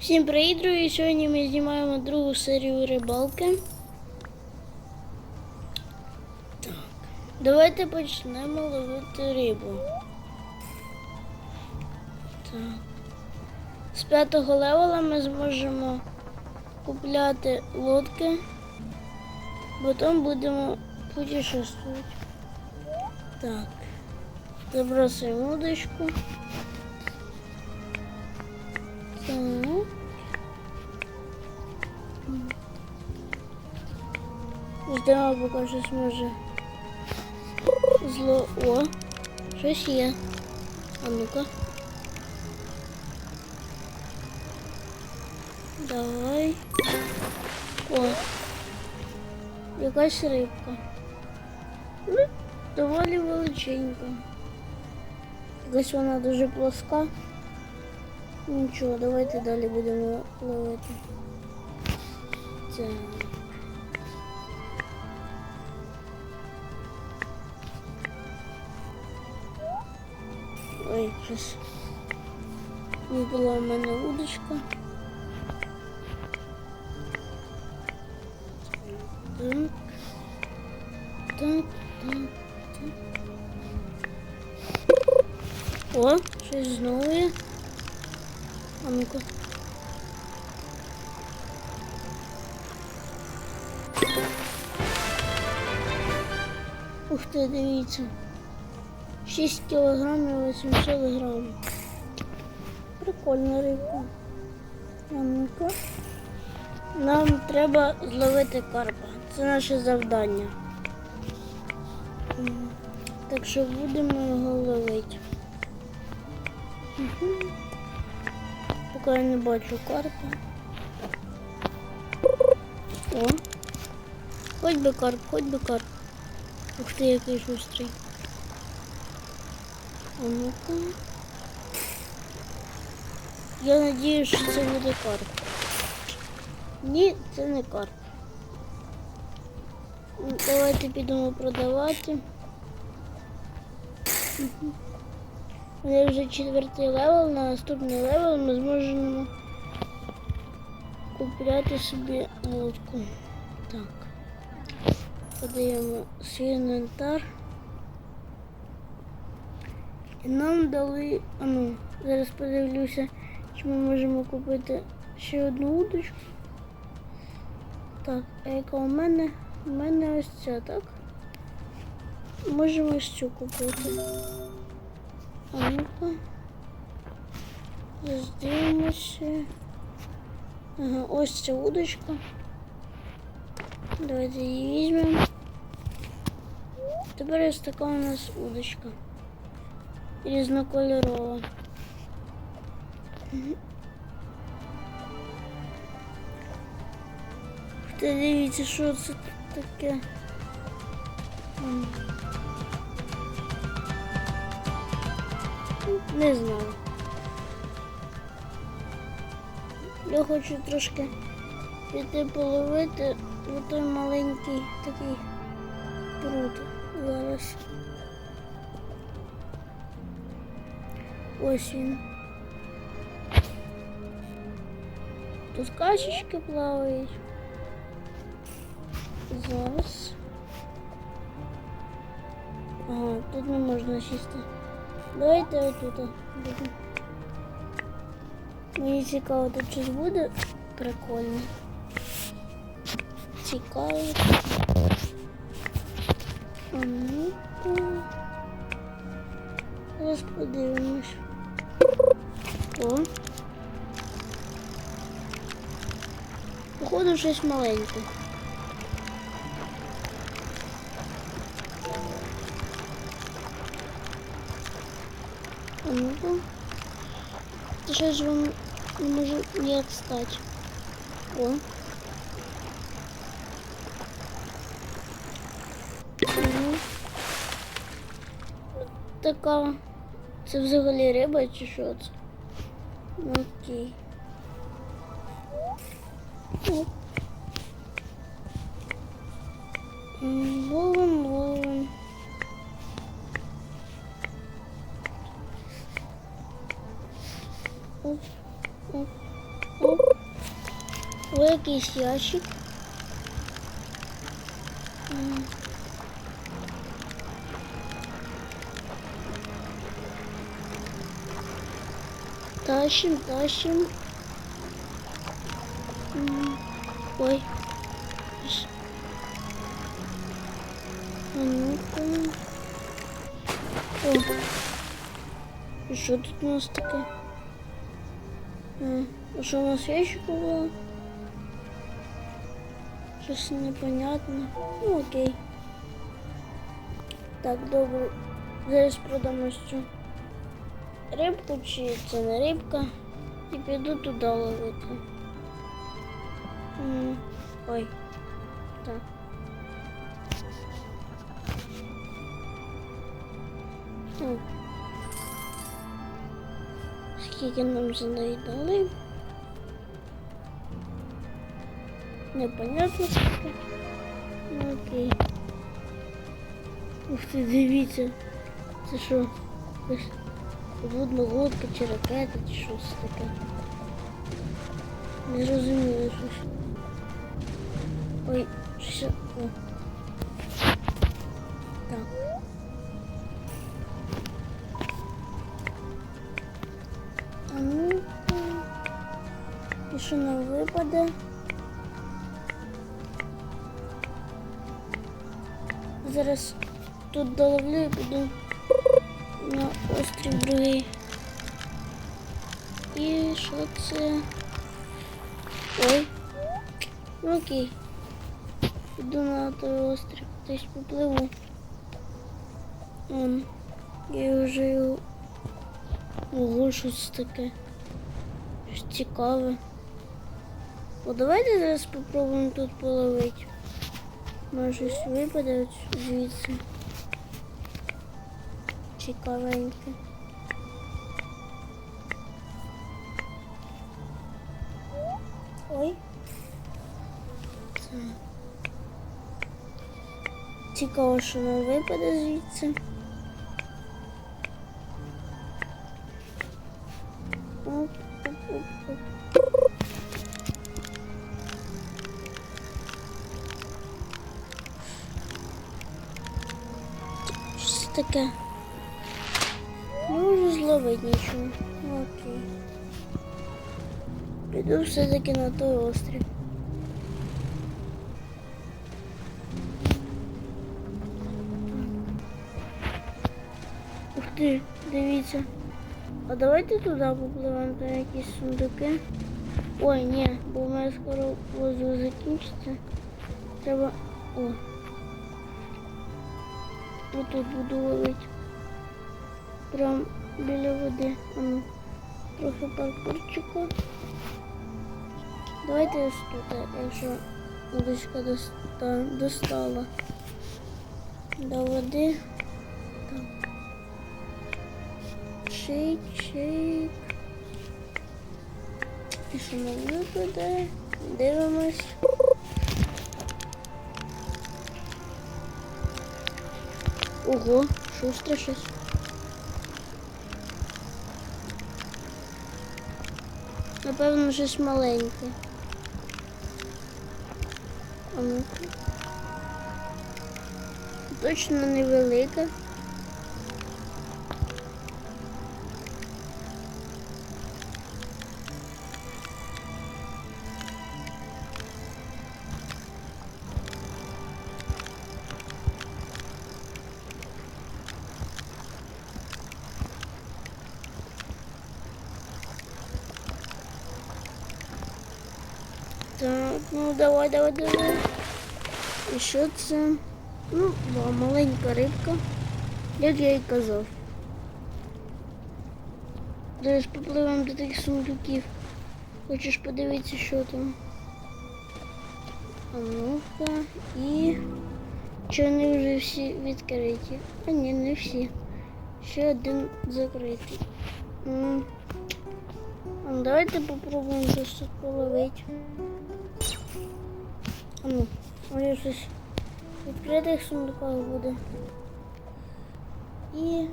Всім привіт, друзі! Сьогодні ми знімаємо другу серію рибалки. Так. Давайте почнемо ловити рибу. Так. З п'ятого левела ми зможемо купляти лодки. Потім будемо путешествувати. Так. Забросуємо удочку. Так. Ждемо, поки щось. Зло. О, щось є. А ну-ка. Давай. О. Якась рибка. Ну, доволі величенька. Якась вона дуже плоска. Нічого, давайте далі будемо ловити. Так. Ой, щось випала в мене удочка. Так, Ух ти, дивіться. 6 кілограмів 800 грамів. Прикольна рибка. А ну-ка. Нам треба зловити карпа. Це наше завдання. Так що будемо його ловити. Угу. Поки я не бачу карпа. О. Хоч би карп, хоч би карп. Ух ти, який шустрий. А ну-ка. Я надіюсь, що це буде карп. Ні, це не карп. Ну, Давайте підемо продавати. Мгм. У мене вже четвертий левел, на наступний левел ми зможемо купляти собі лодку. Подаємо свій інвентар. І нам дали. А ну, зараз подивлюся, чи ми можемо купити ще одну удочку. Так, а яка у мене? У мене ось ця, так? Можемо ось цю купити. А ну-ка. Роздивимося. Ага, ось ця удочка. Давайте її візьмемо. Тепер ось така у нас удочка. Різнокольорова. Та дивіться, що це таке. Не знаю. Я хочу трошки піти половити в той маленький такий пруд зараз. Ось він. Тут качечки плавають. Зараз. Ага, тут не можна сісти. Давайте отут будемо. Мені цікаво, тут щось буде прикольне. Цікаво. Ну-ка. Зараз подивимось. О. Походу щось маленьке. А ну-ка. Сейчас же он не может не отстать. О. Ну. Така. Це взагалі риба чи що це? Ну, Окей. Ловим, ловим. Оп, оп, оп. О, якийсь ящик. М. Тащим, тащим. Ой. А ну-ка. О. І що тут у нас таке? А, що у нас ящику було? Щось непонятне. Ну окей. Так, добре. Зараз продамо цю рибку, чи це не рибка. І піду туди ловити. Ой. Так. Скільки нам за неї дали? Непонятно скільки. Ну окей. Ух ти, дивіться. Це що? Водна лодка чи ракета, чи щось таке. Не розумію щось. Ой, щось. О. Так. А ну. І що нам випаде? Зараз тут доловлю і піду на острів другий. І що це? Ой. Ну окей. Іду на той острів. Десь попливу. Он. Я вже його. Ого, щось таке. Щось цікаве. О, давайте зараз попробуємо тут половити. Може щось випаде звідси. Цікавеньке. Ой. Цікаво, що нам випаде звідси. Що? Не можу зловити нічого. Ну, Окей. Піду все-таки на той острів. Ух ти, дивіться. А давайте туди попливемо, там якісь сундуки. Ой, ні, бо в мене скоро воздух закінчиться. Треба. О. Отут буду ловити. Прям біля води. А ну, трохи паркурчику. Давайте ось тут, якщо удочка доста... достала до води. Так. Шик, шик. Нам випаде? Дивимось. Ого, шустро щось. Напевно, щось маленьке. А ну-ка. Точно невелике. Ну давай, давай, давай. І що це? Ну, була маленька рибка, як я і казав. Зараз попливемо до тих сундуків. Хочеш подивитися, що там? А ну-ка. І чи вони вже всі відкриті? А ні, не всі. Ще один закритий. М. Ну, давайте попробуємо щось тут половити. А ну, може щось в відкритих сундуках буде. І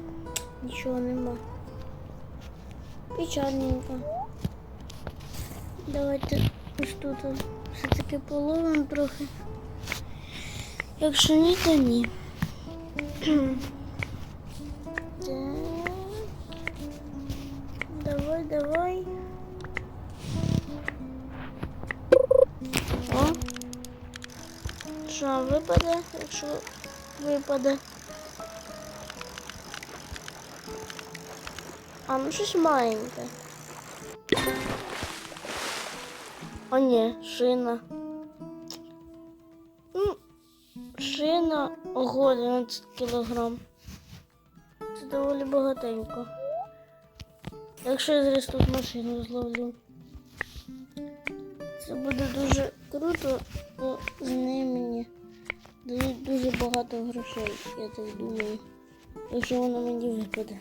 нічого нема. Печальненько. Давайте якось тут все-таки половимо трохи. Якщо ні, то ні. Так. Давай, давай. Що нам випаде, якщо випаде. А ну щось маленьке. О, ні, шина. Шина ого, 11 кілограм. Це доволі багатенько. Якщо я зараз тут машину зловлю. Це буде дуже круто, бо з неї мені дають дуже багато грошей, я так думаю. Якщо воно мені випаде.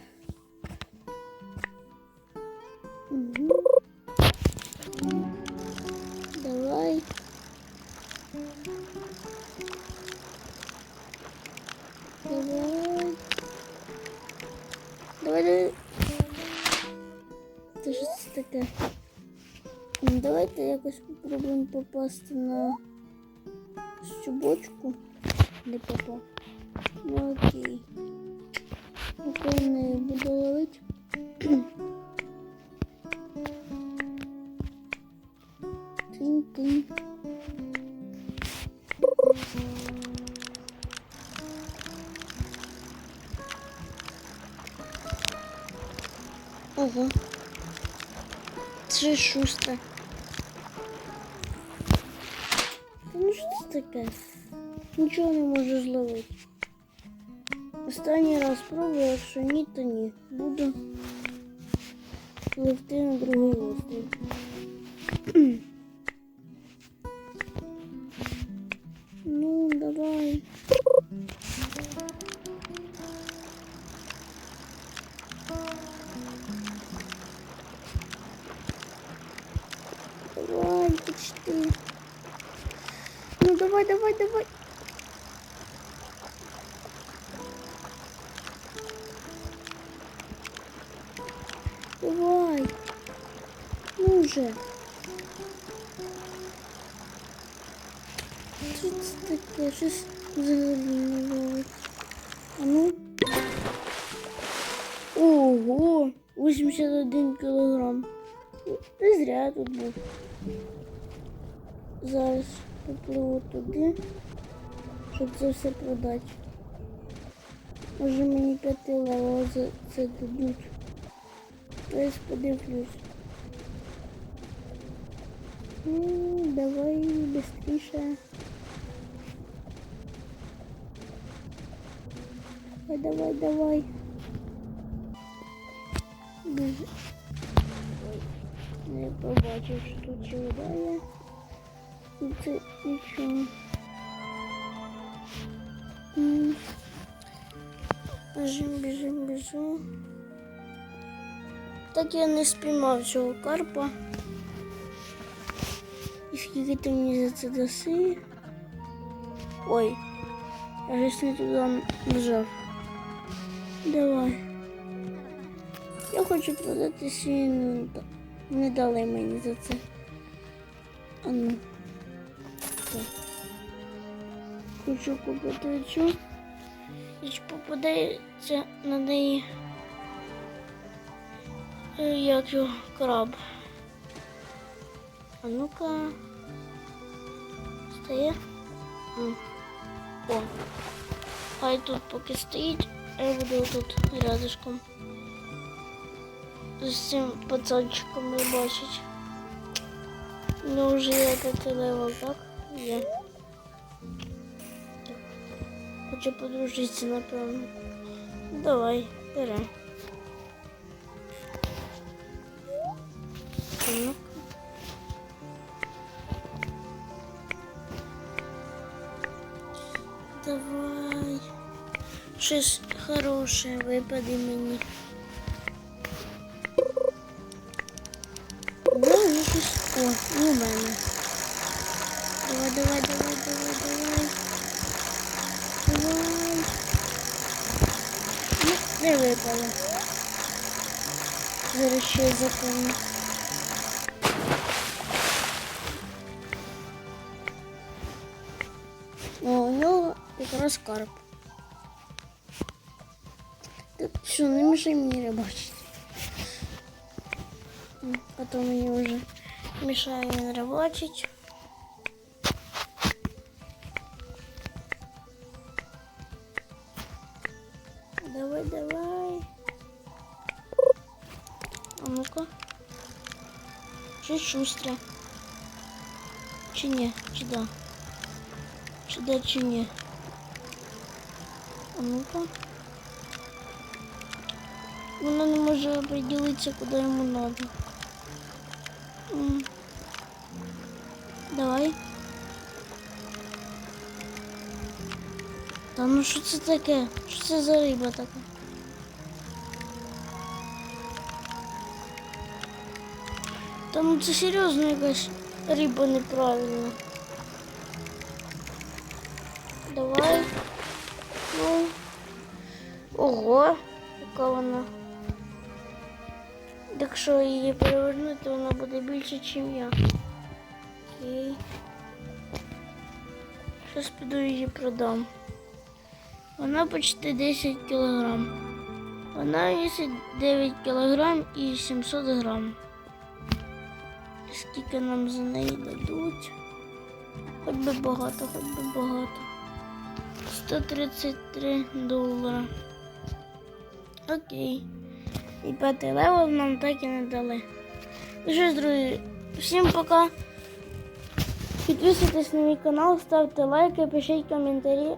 Якось попробуємо попасти на щубочку. Не попав. Ну окей. Окей, не буду ловити. Тинь-тинь. Ого. Це шусте. це таке? Нічого не можу зловити. Останній раз спробую, якщо ні, то ні. Буду пливти на другий острів. ну, давай. Давай, почти. Ну давай, давай, давай. Давай. Ну уже. Що це таке? Щось взагалі не ловить. А ну. Ого! 81 кілограм. Не зря я тут був. Зараз попливу туди, щоб це все продати. Може мені п'яти лева за це дадуть. Ось подивлюсь. Ну, давай быстріше. Давай, давай, давай. Ой, не побачив, що тут вода є. Ну, Це нічого. М. Біжим, біжим. Так я не спіймав цього карпа. І скільки ти мені за це даси? Ой, я ж не туди нажав. Давай. Я хочу продати свій, ну, не дали мені за це. А ну. Хочу купити цю. І попадається на неї е, як його краб. А ну-ка. Стає. О. Хай тут поки стоїть, я буду тут рядышком. З цим пацанчиком не бачить. Ну вже п'ятий левел, так? Є. Хочу подружитися, напевно. Давай, бери. Давай. Щось хороше випаде мені. давай, давай, давай, давай. Давай. Ну, не випало. Зараз закон. О, у нього якраз карп. Так, все, не мішай мені рибачити. А то мені вже мішає не рибачить. Щось шустре. Чи ні? Чи да? Чи да, чи ні? А ну-ка. Вона не може определитися, куди йому. М. Давай. Та ну що це таке? Що це за риба така? Та ну це серйозно якась риба неправильна. Давай. Ну. Ого, яка вона. Якщо її перевернути, вона буде більше, ніж я. Окей. Зараз піду її продам. Вона почти 10 кілограм. Вона вісить 9 кілограм і 700 грам. Скільки нам за неї дадуть? Хоч би багато, хоч би багато. 133 долара. Окей. І п'ятий левел нам так і не дали. Ну що ж, друзі, всім пока. Підписуйтесь на мій канал, ставте лайки, пишіть коментарі.